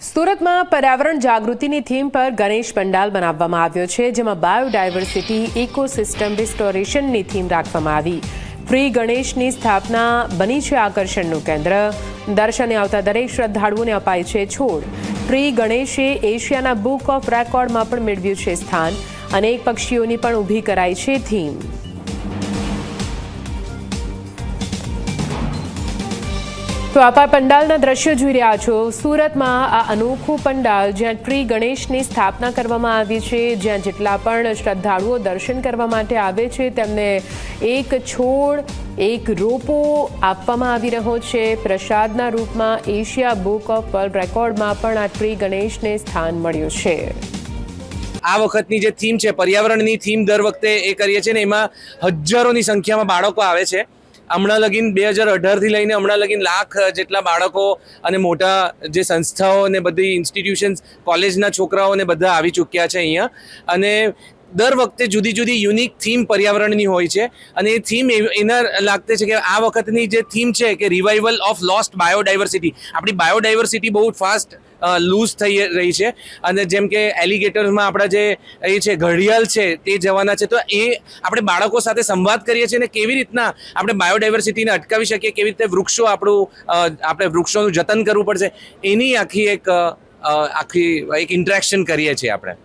સુરતમાં પર્યાવરણ જાગૃતિની થીમ પર ગણેશ પંડાલ બનાવવામાં આવ્યો છે, જેમાં બાયોડાયવર્સિટી, ઇકોસિસ્ટમ રિસ્ટોરેશનની થીમ રાખવામાં આવી. ફ્રી ગણેશની સ્થાપના બની છે આકર્ષણનું કેન્દ્ર. દર્શને આવતા દરેક શ્રદ્ધાળુઓને અપાય છે છોડ. ફ્રી ગણેશે એશિયાના બુક ઓફ રેકોર્ડમાં પણ મેળવ્યું છે સ્થાન. અનેક પક્ષીઓની પણ ઊભી કરાઈ છે થીમ. તો આપ પંડાલના દ્રશ્યો જોઈ રહ્યા છો. સુરતમાં આ અનોખું પંડાલ જ્યાં ટ્રી ગણેશની સ્થાપના કરવામાં આવી છે, જ્યાં જેટલા પણ શ્રદ્ધાળુઓ દર્શન કરવા માટે આવે છે, તેમને એક છોડ, એક રોપો આપવામાં આવી રહ્યો છે. પ્રસાદના રૂપમાં એશિયા બુક ઓફ વર્લ્ડ રેકોર્ડમાં પણ આ ટ્રી ગણેશને સ્થાન મળ્યું છે. આ વખતની જે થીમ છે, પર્યાવરણની થીમ દર વખતે એ કરીએ છીએ ને, એમાં હજારોની સંખ્યામાં બાળકો આવે છે. હમણાં લગીન બે હજાર અઢારથી લઈને હમણાં લગીન લાખ જેટલા બાળકો અને મોટા જે સંસ્થાઓ અને બધી ઇન્સ્ટિટ્યુશન્સ કોલેજના છોકરાઓને બધા આવી ચૂક્યા છે અહીંયા. અને દર વખતે જુદી જુદી યુનિક થીમ પર્યાવરણની હોય છે અને એ થીમ એના લાગતે છે કે આ વખતની જે થીમ છે કે રિવાઇવલ ઓફ લોસ્ટ બાયોડાયવર્સિટી આપણી બાયોડાયવર્સિટી બહુ ફાસ્ટ લૂઝ થઈ રહી છે. અને જેમ કે એલિગેટર્સમાં આપણા જે એ છે, ઘડિયાળ છે, તે જવાના છે, તો એ આપણે બાળકો સાથે સંવાદ કરીએ છીએ અને કેવી રીતના આપણે બાયોડાયવર્સિટીને અટકાવી શકીએ, કેવી રીતે વૃક્ષો આપણું આપણે વૃક્ષોનું જતન કરવું પડશે, એની આખી એક આખી એક ઇન્ટરેક્શન કરીએ છીએ આપણે.